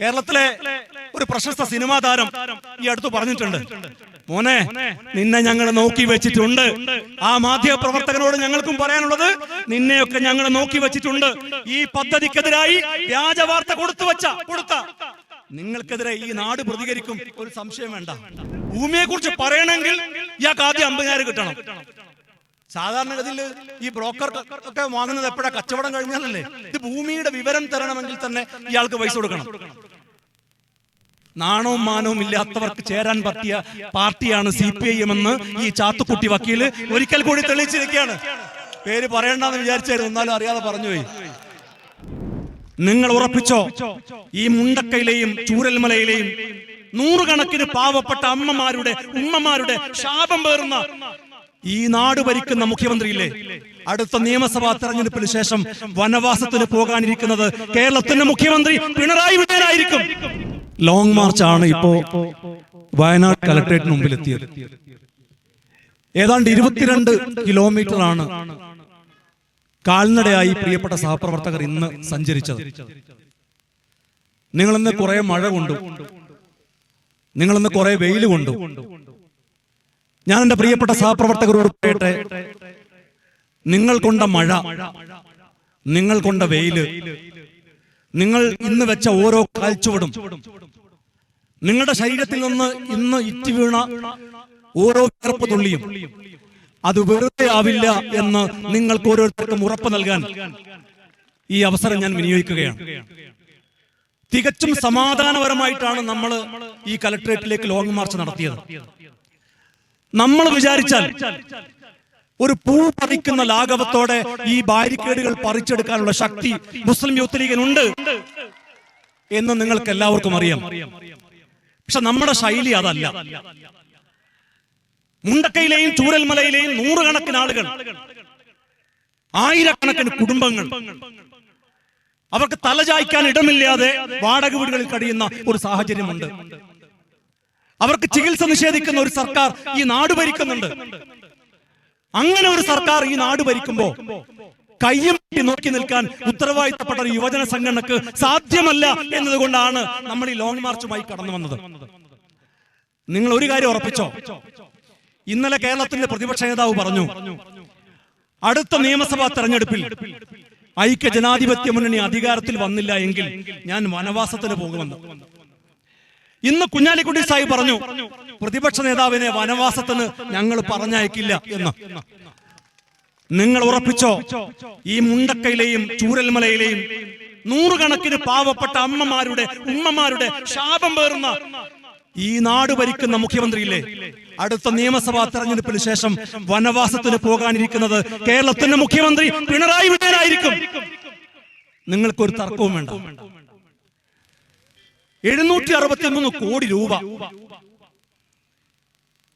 കേരളത്തിലെ ഒരു പ്രശസ്ത സിനിമാ താരം ഈ അടുത്ത് പറഞ്ഞിട്ടുണ്ട്. മോനെ നിന്നെ ഞങ്ങൾ നോക്കി വെച്ചിട്ടുണ്ട്. ആ മാധ്യമ പ്രവർത്തകരോട് ഞങ്ങൾക്കും പറയാനുള്ളത് നിന്നെയൊക്കെ ഞങ്ങൾ നോക്കി വെച്ചിട്ടുണ്ട്. ഈ പദ്ധതിക്കെതിരായി വ്യാജ വാർത്ത കൊടുത്തു വെച്ച കൊടുത്ത. നിങ്ങൾക്കെതിരെ ഈ നാട് പ്രതികരിക്കും ഒരു സംശയം വേണ്ട. ഭൂമിയെ കുറിച്ച് പറയണമെങ്കിൽ ഇയാൾക്ക് ആദ്യം അമ്പതിനായിരം കിട്ടണം. സാധാരണഗതിയിൽ ഈ ബ്രോക്കർ ഒക്കെ വാങ്ങുന്നത് എപ്പോഴാ? കച്ചവടം കഴിഞ്ഞാലല്ലേ? ഇത് ഭൂമിയുടെ വിവരം തരണമെങ്കിൽ തന്നെ ഇയാൾക്ക് പൈസ കൊടുക്കണം. നാണവും മാനവും ഇല്ലാത്തവർക്ക് ചേരാൻ പറ്റിയ പാർട്ടിയാണ് സി പി ഐ എം എന്ന് ഈ ചാത്തുക്കുട്ടി വക്കീൽ ഒരിക്കൽ കൂടി തെളിയിച്ചിരിക്കുകയാണ്. പേര് പറയണ്ടെന്ന് വിചാരിച്ചായിരുന്നു എന്നാലും അറിയാതെ പറഞ്ഞുപോയി നിങ്ങൾ ഉറപ്പിച്ചോ? ഈ മുണ്ടക്കയിലെയും ചൂരൽമലയിലെയും നൂറുകണക്കിന് പാവപ്പെട്ട അമ്മമാരുടെ ഉമ്മമാരുടെ ശാപം പേറുന്ന ഈ നാട് ഭരിക്കുന്ന മുഖ്യമന്ത്രിയില്ലേ? അടുത്ത നിയമസഭാ തെരഞ്ഞെടുപ്പിന് ശേഷം വനവാസത്തിന് പോകാനിരിക്കുന്നത് കേരളത്തിന്റെ മുഖ്യമന്ത്രി പിണറായി വിജയനായിരിക്കും. ലോങ് ആണ് ഇപ്പോ വയനാട് കലക്ടറേറ്റിന് മുമ്പിൽ എത്തിയത് ഏതാണ്ട് ഇരുപത്തിരണ്ട് കിലോമീറ്റർ ആണ് കാൽനടയായി പ്രിയപ്പെട്ട സഹപ്രവർത്തകർ ഇന്ന് സഞ്ചരിച്ചത്. നിങ്ങളിന്ന് കുറെ മഴ കൊണ്ടു നിങ്ങളിന്ന് കുറെ വെയിൽ കൊണ്ടു ഞാൻ എന്റെ പ്രിയപ്പെട്ട സഹപ്രവർത്തകരോട് പറയട്ടെ. നിങ്ങൾ കൊണ്ട മഴ നിങ്ങൾ കൊണ്ട വെയിൽ നിങ്ങൾ ഇന്ന് വെച്ച ഓരോ കാൽച്ചുവടും നിങ്ങളുടെ ശരീരത്തിൽ നിന്ന് ഇന്ന് ഇറ്റി വീണ ഓരോ വിയർപ്പ് തുള്ളിയും അത് വെറുതെ ആവില്ല എന്ന് നിങ്ങൾക്ക് ഓരോരുത്തർക്കും ഉറപ്പ് നൽകാൻ ഈ അവസരം ഞാൻ വിനിയോഗിക്കുകയാണ്. തികച്ചും സമാധാനപരമായിട്ടാണ് നമ്മൾ ഈ കലക്ട്രേറ്റിലേക്ക് ലോങ് മാർച്ച് നടത്തിയത്. നമ്മൾ വിചാരിച്ചാൽ ഒരു പൂ പറിക്കുന്ന ലാഘവത്തോടെ ഈ ബാരിക്കേഡുകൾ പറിച്ചെടുക്കാനുള്ള ശക്തി മുസ്ലിം യൂത്ത് ലീഗിനുണ്ട് എന്ന് നിങ്ങൾക്ക് എല്ലാവർക്കും അറിയാം. പക്ഷെ നമ്മുടെ ശൈലി അതല്ല. മുണ്ടക്കയിലെയും ചൂരൽമലയിലെയും നൂറുകണക്കിന് ആളുകൾ ആയിരക്കണക്കിന് കുടുംബങ്ങൾ അവർക്ക് തലചായ്ക്കാൻ ഇടമില്ലാതെ വാടക വീടുകളിൽ കഴിയുന്ന ഒരു സാഹചര്യമുണ്ട്. അവർക്ക് ചികിത്സ നിഷേധിക്കുന്ന ഒരു സർക്കാർ ഈ നാട് ഭരിക്കുന്നുണ്ട്. അങ്ങനെ ഒരു സർക്കാർ ഈ നാട് ഭരിക്കുമ്പോ കയ്യും നോക്കി നിൽക്കാൻ ഉത്തരവാദിത്തപ്പെട്ട ഒരു യുവജന സംഘടനക്ക് സാധ്യമല്ല എന്നതുകൊണ്ടാണ് നമ്മൾ ഈ ലോങ് മാർച്ചുമായി കടന്നു വന്നത്. നിങ്ങൾ ഒരു കാര്യം ഉറപ്പിച്ചോ? ഇന്നലെ കേരളത്തിന്റെ പ്രതിപക്ഷ നേതാവ് പറഞ്ഞു അടുത്ത നിയമസഭാ തെരഞ്ഞെടുപ്പിൽ ഐക്യ ജനാധിപത്യ മുന്നണി അധികാരത്തിൽ വന്നില്ല എങ്കിൽ ഞാൻ വനവാസത്തിന് പോകുമെന്ന്. ഇന്ന് കുഞ്ഞാലിക്കുട്ടി സാഹിബ് പറഞ്ഞു പ്രതിപക്ഷ നേതാവിനെ വനവാസത്തിന് ഞങ്ങൾ പറഞ്ഞയക്കില്ല എന്ന്. നിങ്ങൾ ഉറപ്പിച്ചോ? ഈ മുണ്ടക്കയിലെയും ചൂരൽമലയിലെയും നൂറുകണക്കിന് പാവപ്പെട്ട അമ്മമാരുടെ ഉമ്മമാരുടെ ശാപം പേറുന്ന ഈ നാട് ഭരിക്കുന്ന മുഖ്യമന്ത്രിയില്ലേ? അടുത്ത നിയമസഭാ തെരഞ്ഞെടുപ്പിന് ശേഷം വനവാസത്തിന് പോകാനിരിക്കുന്നത് കേരളത്തിന്റെ മുഖ്യമന്ത്രി പിണറായി വിജയനായിരിക്കും. നിങ്ങൾക്കൊരു തർക്കവും വേണ്ട. എഴുന്നൂറ്റി അറുപത്തി മൂന്ന് കോടി രൂപ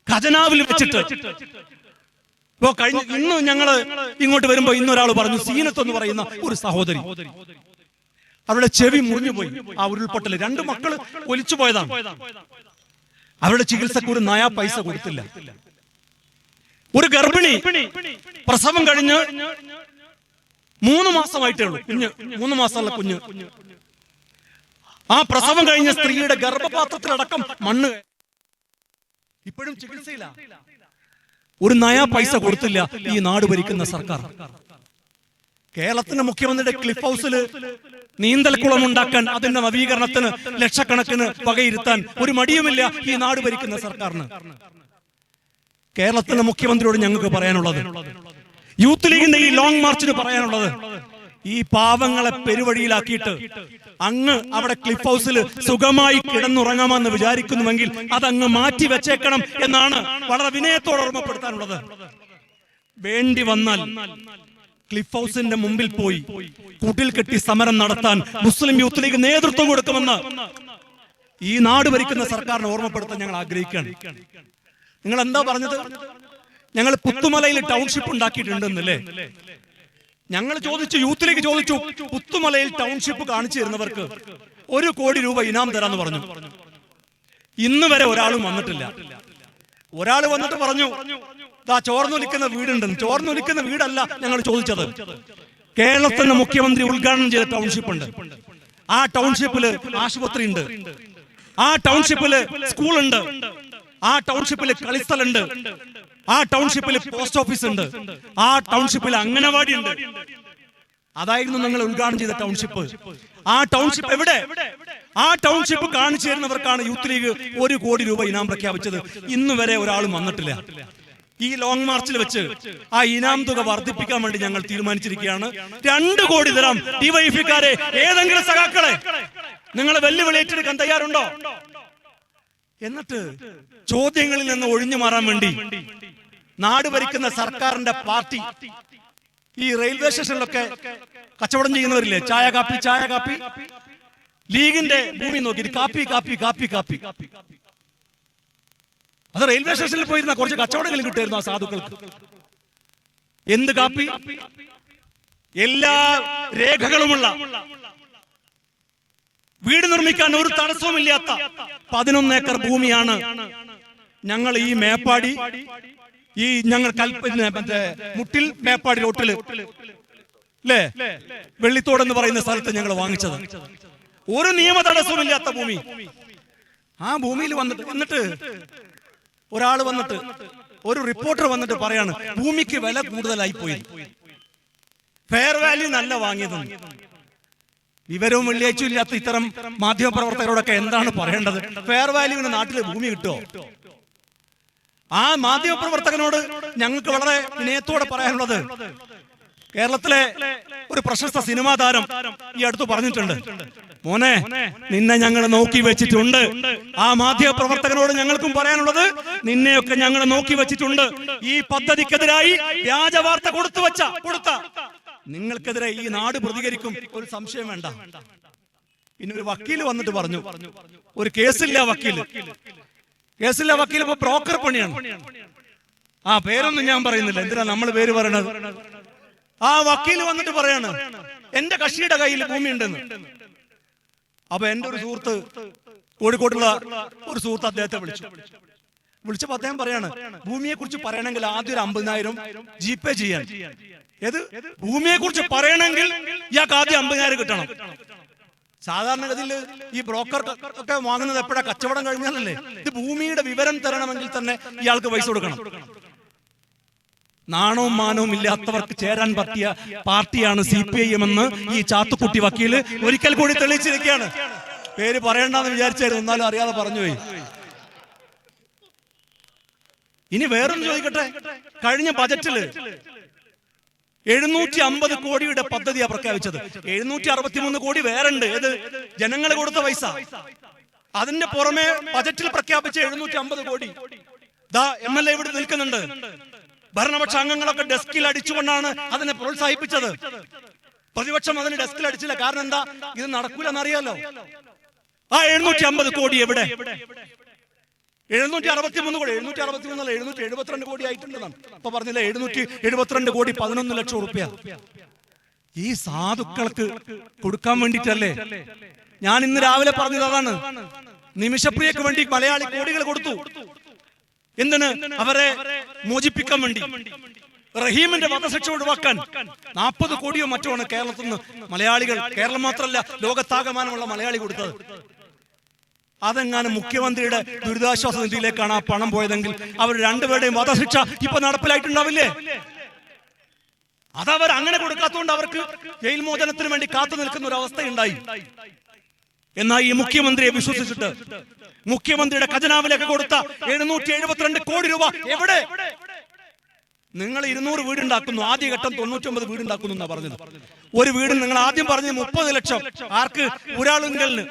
ഖജനാവിൽ വെച്ചിട്ട്. ഇപ്പോ കഴിഞ്ഞ ഇന്ന് ഞങ്ങൾ ഇങ്ങോട്ട് വരുമ്പോ ഇന്നൊരാൾ പറഞ്ഞു സീനത്ത് എന്ന് പറയുന്ന ഒരു സഹോദരി. അവരുടെ ചെവി മുറിഞ്ഞു പോയി. ആ ഉരുൾപൊട്ടൽ. രണ്ട് മക്കൾ ഒലിച്ചു പോയതാണ്. അവരുടെ ചികിത്സക്ക് ഒരു നയാ പൈസ കൊടുത്തില്ല. ഒരു ഗർഭിണി പ്രസവം കഴിഞ്ഞ് മൂന്ന് മാസമായിട്ടേ ഉള്ളൂ. കുഞ്ഞ് മൂന്ന് മാസമുള്ള കുഞ്ഞ്. ആ പ്രസവം കഴിഞ്ഞ സ്ത്രീയുടെ ഗർഭപാത്രത്തിലടക്കം മണ്ണ്. ഇപ്പോഴും ചികിത്സയില്ല. ഒരു നയാ പൈസ കൊടുത്തില്ല ഈ നാട് ഭരിക്കുന്ന സർക്കാർ. കേരളത്തിന്റെ മുഖ്യമന്ത്രിയുടെ ക്ലിഫ് ഹൗസിൽ നീന്തൽക്കുളം ഉണ്ടാക്കാൻ അതിന്റെ നവീകരണത്തിന് ലക്ഷക്കണക്കിന് വകയിരുത്താൻ ഒരു മടിയുമില്ല ഈ നാട് ഭരിക്കുന്ന സർക്കാരിന്. കേരളത്തിന്റെ മുഖ്യമന്ത്രിയോട് ഞങ്ങൾക്ക് പറയാനുള്ളത് യൂത്ത് ലീഗിന്റെ ഈ ലോങ് മാർച്ചിന് പറയാനുള്ളത് ഈ പാവങ്ങളെ പെരുവഴിയിലാക്കിയിട്ട് അങ്ങ് അവിടെ ക്ലിഫ് ഹൗസിൽ സുഖമായി കിടന്നുറങ്ങാമെന്ന് വിചാരിക്കുന്നുവെങ്കിൽ അതങ്ങ് മാറ്റി വെച്ചേക്കണം എന്നാണ് വളരെ വിനയത്തോടെ ഓർമ്മപ്പെടുത്താനുള്ളത്. വേണ്ടി വന്നാൽ ക്ലിഫ് ഹൗസിന്റെ മുമ്പിൽ പോയി കൂട്ടിൽ കെട്ടി സമരം നടത്താൻ മുസ്ലിം യൂത്ത് ലീഗ് നേതൃത്വം കൊടുക്കുമെന്ന് ഈ നാട് ഭരിക്കുന്ന സർക്കാരിനെ ഓർമ്മപ്പെടുത്താൻ ഞങ്ങൾ ആഗ്രഹിക്കുകയാണ്. നിങ്ങൾ എന്താ പറഞ്ഞത്? ഞങ്ങൾ പുത്തുമലയിൽ ടൗൺഷിപ്പ് ഉണ്ടാക്കിയിട്ടുണ്ടെന്നല്ലേ? ഞങ്ങൾ ചോദിച്ചു യൂത്തിലേക്ക് ചോദിച്ചു പുത്തുമലയിൽ ടൗൺഷിപ്പ് കാണിച്ചു തരുന്നവർക്ക് ഒരു കോടി രൂപ ഇനാം തരാന്ന് പറഞ്ഞു. ഇന്ന് വരെ ഒരാളും വന്നിട്ടില്ല. ഒരാൾ വന്നിട്ട് പറഞ്ഞു ദാ ചോർന്നൊലിക്കുന്ന വീടുണ്ടെന്ന്. ചോർന്നൊലിക്കുന്ന വീടല്ല ഞങ്ങൾ ചോദിച്ചത്. കേരളത്തിന്റെ മുഖ്യമന്ത്രി ഉദ്ഘാടനം ചെയ്ത ടൗൺഷിപ്പ് ഉണ്ട് ആ ടൗൺഷിപ്പിൽ ആശുപത്രി ഉണ്ട് ആ ടൗൺഷിപ്പിൽ സ്കൂളുണ്ട്. ആ ടൗൺഷിപ്പിൽ കളിസ്ഥലുണ്ട്. ആ ടൗൺഷിപ്പിൽ പോസ്റ്റ് ഓഫീസ് ഉണ്ട് ആ ടൗൺഷിപ്പിൽ അംഗനവാടി ഉണ്ട് അതായിരുന്നു നിങ്ങൾ ഉദ്ഘാടനം ചെയ്ത ടൗൺഷിപ്പ്. ആ ടൗൺഷിപ്പ് എവിടെ? ആ ടൗൺഷിപ്പ് കാണിച്ചു തരുന്നവർക്കാണ് യൂത്ത് ലീഗ് ഒരു കോടി രൂപ ഇനാം പ്രഖ്യാപിച്ചത്. ഇന്ന് വരെ ഒരാളും വന്നിട്ടില്ല. ഈ ലോങ് മാർച്ചിൽ വെച്ച് ആ ഇനാം തുക വർദ്ധിപ്പിക്കാൻ വേണ്ടി ഞങ്ങൾ തീരുമാനിച്ചിരിക്കുകയാണ്. രണ്ട് കോടി തരാം ഡിവൈഫിക്കാരെ ഏതെങ്കിലും സഖാക്കളെ നിങ്ങൾ വെല്ലുവിളി ഏറ്റെടുക്കാൻ തയ്യാറുണ്ടോ? എന്നിട്ട് ചോദ്യങ്ങളിൽ നിന്ന് ഒഴിഞ്ഞു മാറാൻ വേണ്ടി നാട് ഭരിക്കുന്ന സർക്കാരിന്റെ പാർട്ടി ഈ റെയിൽവേ സ്റ്റേഷനിലൊക്കെ കച്ചവടം ചെയ്യുന്നവരില്ലേ? ചായ കാപ്പി ചായ കാപ്പി. ലീഗിന്റെ ഭൂമി നോക്കി കാപ്പി കാപ്പി കാപ്പി കാപ്പി. അത് റെയിൽവേ സ്റ്റേഷനിൽ പോയിരുന്ന കുറച്ച് കച്ചവടങ്ങൾ കിട്ടുമായിരുന്നു ആ സാധുക്കൾക്ക്. എന്ത് കാപ്പി? എല്ലാ രേഖകളുമുള്ള വീട് നിർമ്മിക്കാൻ ഒരു തടസ്സവുമില്ലാത്ത പതിനൊന്ന് ഏക്കർ ഭൂമിയാണ് ഞങ്ങൾ ഈ മേപ്പാടി ഈ ഞങ്ങൾ മറ്റേ മുട്ടിൽ മേപ്പാടി റോട്ടിൽ അല്ലേ വെള്ളിത്തോട് എന്ന് പറയുന്ന സ്ഥലത്ത് ഞങ്ങൾ വാങ്ങിച്ചത്. ഒരു നിയമ തടസ്സവുമില്ലാത്ത ഭൂമി. ആ ഭൂമിയിൽ വന്നിട്ട് വന്നിട്ട് ഒരാൾ വന്നിട്ട് ഒരു റിപ്പോർട്ടർ വന്നിട്ട് പറയാണ് ഭൂമിക്ക് വില കൂടുതലായി പോയി. ഫെയർ വാല്യൂ നല്ല വാങ്ങിയതെന്ന് വിവരവും വെള്ളിയാഴ്ചയും ഇല്ലാത്ത ഇത്തരം മാധ്യമപ്രവർത്തകരോടൊക്കെ എന്താണ് പറയേണ്ടത്? ഫെയർ വാല്യൂവിന് നാട്ടിൽ ഭൂമി കിട്ടുമോ? ആ മാധ്യമപ്രവർത്തകനോട് ഞങ്ങൾക്ക് വളരെ വിനയത്തോടെ പറയാനുള്ളത് കേരളത്തിലെ ഒരു പ്രശസ്ത സിനിമാ താരം ഈ അടുത്ത് പറഞ്ഞിട്ടുണ്ട്. മോനെ നിന്നെ ഞങ്ങൾ നോക്കി വെച്ചിട്ടുണ്ട്. ആ മാധ്യമ പ്രവർത്തകനോട് ഞങ്ങൾക്കും പറയാനുള്ളത് നിന്നെയൊക്കെ ഞങ്ങൾ നോക്കി വെച്ചിട്ടുണ്ട്. ഈ പദ്ധതിക്കെതിരായി വ്യാജ വാർത്ത കൊടുത്തു വെച്ച കൊടുത്ത നിങ്ങൾക്കെതിരെ ഈ നാട് പ്രതികരിക്കും ഒരു സംശയം വേണ്ട. പിന്നെ ഒരു വക്കീൽ വന്നിട്ട് പറഞ്ഞു ഒരു കേസില്ല വക്കീൽ കേസില്ല വക്കീൽ ഇപ്പൊ ബ്രോക്കർ പണിയാണ്. ആ പേരൊന്നും ഞാൻ പറയുന്നില്ല. എന്തിനാ നമ്മൾ പേര് പറയണത്? ആ വക്കീൽ വന്നിട്ട് പറയാണ് എന്റെ കക്ഷിയുടെ കയ്യിൽ ഭൂമി ഉണ്ടെന്ന്. അപ്പൊ എന്റെ ഒരു സുഹൃത്ത് കോഴിക്കോട്ടുള്ള ഒരു സുഹൃത്ത് അദ്ദേഹത്തെ വിളിച്ചു. വിളിച്ചപ്പോ അദ്ദേഹം പറയാണ് ഭൂമിയെ കുറിച്ച് പറയണമെങ്കിൽ ആദ്യം ഒരു അമ്പതിനായിരം ജി പേ ചെയ്യാൻ. ഏത്? ഭൂമിയെ കുറിച്ച് പറയണമെങ്കിൽ ഇയാൾക്ക് ആദ്യം അമ്പതിനായിരം കിട്ടണം. സാധാരണഗതിയിൽ ഈ ബ്രോക്കർ ഒക്കെ വാങ്ങുന്നത് എപ്പോഴാ? കച്ചവടം കഴിഞ്ഞാലല്ലേ? ഇത് ഭൂമിയുടെ വിവരം തരണമെങ്കിൽ തന്നെ ഇയാൾക്ക് പൈസ കൊടുക്കണം. നാണവും മാനവും ഇല്ലാത്തവർക്ക് ചേരാൻ പറ്റിയ പാർട്ടിയാണ് സി പി ഐ എം എന്ന് ഈ ചാത്തുക്കുട്ടി വക്കീൽ ഒരിക്കൽ കൂടി തെളിയിച്ചിരിക്കുകയാണ്. പേര് പറയണ്ടെന്ന് വിചാരിച്ചായിരുന്നു എന്നാലും അറിയാതെ പറഞ്ഞുപോയി. ഇനി വേറൊന്ന് ചോദിക്കട്ടെ? കഴിഞ്ഞ ബജറ്റിൽ എഴുന്നൂറ്റി അമ്പത് കോടിയുടെ പദ്ധതിയാണ് പ്രഖ്യാപിച്ചത് എഴുന്നൂറ്റി അറുപത്തിമൂന്ന് കോടി വേറെ ഉണ്ട് ഏത് ജനങ്ങൾ കൊടുത്ത പൈസ. അതിന്റെ പുറമെ ബജറ്റിൽ പ്രഖ്യാപിച്ച എഴുന്നൂറ്റി അമ്പത് കോടി. ദാ എം എൽ എ ഇവിടെ നിൽക്കുന്നുണ്ട്. ഭരണപക്ഷ അംഗങ്ങളൊക്കെ ഡെസ്കിൽ അടിച്ചുകൊണ്ടാണ് അതിനെ പ്രോത്സാഹിപ്പിച്ചത്. പ്രതിപക്ഷം അതിന് ഡെസ്കിൽ അടിച്ചില്ല. കാരണം എന്താ? ഇത് നടക്കൂലെന്നറിയാലോ. ആ എഴുന്നൂറ്റി അമ്പത് കോടി എവിടെ? എഴുന്നൂറ്റി അറുപത്തി മൂന്ന് കോടി എഴുന്നൂറ്റി അറുപത്തി മൂന്നല്ല എഴുന്നൂറ്റി എഴുപത്തിരണ്ട് കോടി ആയിട്ടുണ്ടെന്നാണ്. ഇപ്പൊ പറഞ്ഞില്ല എഴുന്നൂറ്റി എഴുപത്തിരണ്ട് കോടി പതിനൊന്ന് ലക്ഷം റുപ്യ ഈ സാധുക്കൾക്ക് കൊടുക്കാൻ വേണ്ടിട്ടല്ലേ ഞാൻ ഇന്ന് രാവിലെ പറഞ്ഞത് അതാണ്. നിമിഷപ്രിയക്ക് വേണ്ടി മലയാളി കോടികൾ കൊടുത്തു. എന്തിന്? അവരെ മോചിപ്പിക്കാൻ വേണ്ടി. റഹീമിന്റെ വധശിക്ഷ ഒഴിവാക്കാൻ. നാൽപ്പത് കോടിയോ മറ്റോ ആണ് കേരളത്തിൽ നിന്ന് മലയാളികൾ കേരളം മാത്രമല്ല ലോകത്താകമാനമുള്ള മലയാളി കൊടുത്തത്. അതെങ്ങാനും മുഖ്യമന്ത്രിയുടെ ദുരിതാശ്വാസ നിധിയിലേക്കാണ് ആ പണം പോയതെങ്കിൽ അവർ രണ്ടുപേരുടെയും വധശിക്ഷ ഇപ്പൊ നടപ്പിലായിട്ടുണ്ടാവില്ലേ? അതവർ അങ്ങനെ കൊടുക്കാത്തതുകൊണ്ട് അവർക്ക് ജയിൽ മോചനത്തിന് വേണ്ടി കാത്തു നിൽക്കുന്ന ഒരു അവസ്ഥയുണ്ടായി. എന്നാൽ ഈ മുഖ്യമന്ത്രിയെ വിശ്വസിച്ചിട്ട് മുഖ്യമന്ത്രിയുടെ ഖജനാവിലേക്ക് കൊടുത്ത എഴുന്നൂറ്റി എഴുപത്തിരണ്ട് കോടി രൂപ എവിടെ? നിങ്ങൾ ഇരുന്നൂറ് വീടുണ്ടാക്കുന്നു. ആദ്യഘട്ടം തൊണ്ണൂറ്റൊമ്പത് വീടുണ്ടാക്കുന്നു എന്നാ പറഞ്ഞത്. ഒരു വീട് നിങ്ങൾ ആദ്യം പറഞ്ഞത് മുപ്പത് ലക്ഷം ആർക്ക്? ഒരാളുങ്കലിന്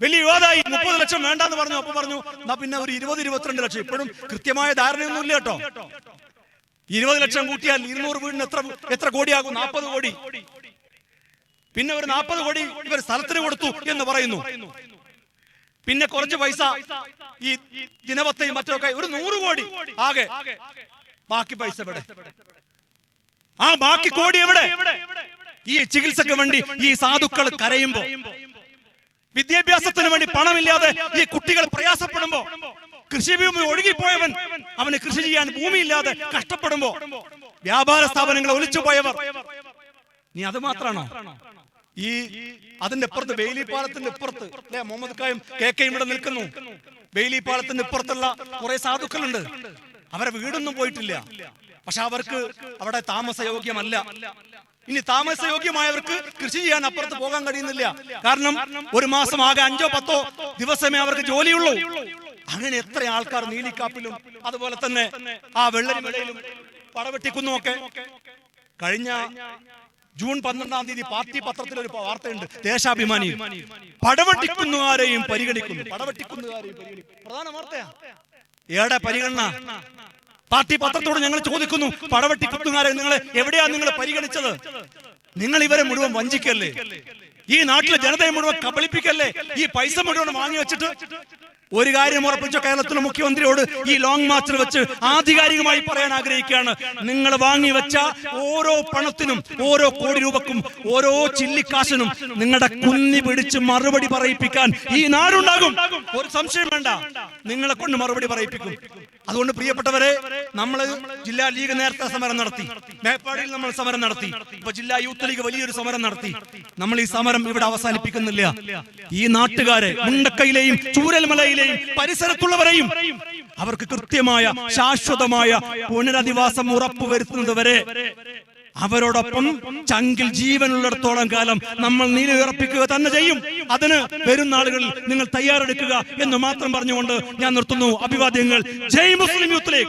വലിയ വിവാദമായി മുപ്പത് ലക്ഷം വേണ്ടെന്ന് പറഞ്ഞു. അപ്പൊ പറഞ്ഞു എന്നാ പിന്നെ ഒരു ഇരുപത് ഇരുപത്തിരണ്ട് ലക്ഷം. ഇപ്പോഴും കൃത്യമായ ധാരണയൊന്നും ഇല്ല കേട്ടോ. ഇരുപത് ലക്ഷം കൂട്ടിയാൽ ഇരുന്നൂറ് വീടിന് എത്ര എത്ര കോടിയാകും? നാൽപ്പത് കോടി. പിന്നെ ഒരു നാൽപ്പത് കോടി ഇവർ സ്ഥലത്തിന് കൊടുത്തു എന്ന് പറയുന്നു. പിന്നെ കുറച്ച് പൈസ ഈ ദിനപത്തയും മറ്റൊക്കെ ഒരു നൂറ് കോടി ആകെ. ബാക്കി പൈസ എവിടെ? ആ ബാക്കി കോടി എവിടെ? ഈ ചികിത്സക്ക് വേണ്ടി ഈ സാധുക്കൾ കരയുമ്പോ. വിദ്യാഭ്യാസത്തിന് വേണ്ടി പണമില്ലാതെ ഈ കുട്ടികൾ പ്രയാസപ്പെടുമ്പോ കൃഷിഭൂമി ഒഴുകിപ്പോയവൻ അവന് കൃഷി ചെയ്യാൻ ഭൂമിയില്ലാതെ കഷ്ടപ്പെടുമ്പോ വ്യാപാര സ്ഥാപനങ്ങൾ ഒലിച്ചു പോയവർ നീ അത് മാത്രാണോ? ഈ അതിന്റെ അപ്പുറത്ത് ബെയിലി പാലത്തിന്റെ ഇപ്പുറത്ത് അല്ലെ മുഹമ്മദ് കായും കെ കെയും ഇവിടെ നിൽക്കുന്നു. ബെയിലി പാലത്തിന്റെ ഇപ്പുറത്തുള്ള കുറെ സാധുക്കളുണ്ട്. അവരെ വീടൊന്നും പോയിട്ടില്ല. പക്ഷെ അവർക്ക് അവിടെ താമസയോഗ്യമല്ല. ഇനി താമസയോഗ്യമായവർക്ക് കൃഷി ചെയ്യാൻ അപ്പുറത്ത് പോകാൻ കഴിയുന്നില്ല. കാരണം ഒരു മാസം ആകെ അഞ്ചോ പത്തോ ദിവസമേ അവർക്ക് ജോലിയുള്ളൂ. അങ്ങനെ എത്ര ആൾക്കാർ നീലിക്കാപ്പിലും അതുപോലെ തന്നെ ആ വെള്ളരിമലയിലും പടവെട്ടിക്കുന്നും ഒക്കെ കഴിഞ്ഞ ജൂൺ പന്ത്രണ്ടാം തീയതി പാർട്ടി പത്രത്തിൽ ഒരു വാർത്തയുണ്ട്. ദേശാഭിമാനി. പടവെട്ടിക്കുന്നുകാരെയും പരിഗണിക്കുന്നു. പടവെട്ടിക്കുന്നുകാരെയും പ്രധാന വാർത്തയാ? ഏടെ പരിഗണന. പാർട്ടി പത്രത്തോട് ഞങ്ങൾ ചോദിക്കുന്നു പടവട്ടി കുത്തുകാരെ നിങ്ങളെ എവിടെയാണ് നിങ്ങൾ പരിഗണിച്ചത്? നിങ്ങൾ ഇവരെ മുഴുവൻ വഞ്ചിക്കല്ലേ? ഈ നാട്ടിലെ ജനതയെ മുഴുവൻ കബളിപ്പിക്കല്ലേ? ഈ പൈസ മുഴുവൻ വാങ്ങി വെച്ചിട്ട്? ഒരു കാര്യം ഉറപ്പിച്ച കേരളത്തിലെ മുഖ്യമന്ത്രിയോട് ഈ ലോങ് മാർച്ചിൽ വെച്ച് ആധികാരികമായി പറയാൻ ആഗ്രഹിക്കുകയാണ്. നിങ്ങൾ വാങ്ങി വെച്ച ഓരോ പണത്തിനും ഓരോ കോടി രൂപക്കും ഓരോ ചില്ലിക്കാശിനും നിങ്ങളുടെ കുന്നി പിടിച്ച് മറുപടി പറയിപ്പിക്കാൻ ഈ നാടുണ്ടാകും. ഒരു സംശയം വേണ്ട. നിങ്ങളെ കൊണ്ട് മറുപടി പറയിപ്പിക്കും. അതുകൊണ്ട് പ്രിയപ്പെട്ടവരെ നമ്മൾ ജില്ലാ ലീഗ് നേരത്തെ സമരം നടത്തി. മേപ്പാടിയിൽ നമ്മൾ സമരം നടത്തി. ഇപ്പൊ ജില്ലാ യൂത്ത് ലീഗ് വലിയൊരു സമരം നടത്തി. നമ്മൾ ഈ സമരം ഇവിടെ അവസാനിപ്പിക്കുന്നില്ല. ഈ നാട്ടുകാരെ മുണ്ടക്കയിലെയും ചൂരൽമലയിലെയും പരിസരത്തുള്ളവരെയും അവർക്ക് കൃത്യമായ ശാശ്വതമായ പുനരധിവാസം ഉറപ്പുവരുത്തുന്നത് വരെ അവരോടൊപ്പം ചങ്കിൽ ജീവനുള്ളിടത്തോളം കാലം നമ്മൾ നീലുയർപ്പിക്കുക തന്നെ ചെയ്യും. അതിന് വരും നാളുകളിൽ നിങ്ങൾ തയ്യാറെടുക്കുക എന്ന് മാത്രം പറഞ്ഞുകൊണ്ട് ഞാൻ നിർത്തുന്നു. അഭിവാദ്യങ്ങൾ. ജയ് മുസ്ലിം യൂത്ത് ലീഗ്.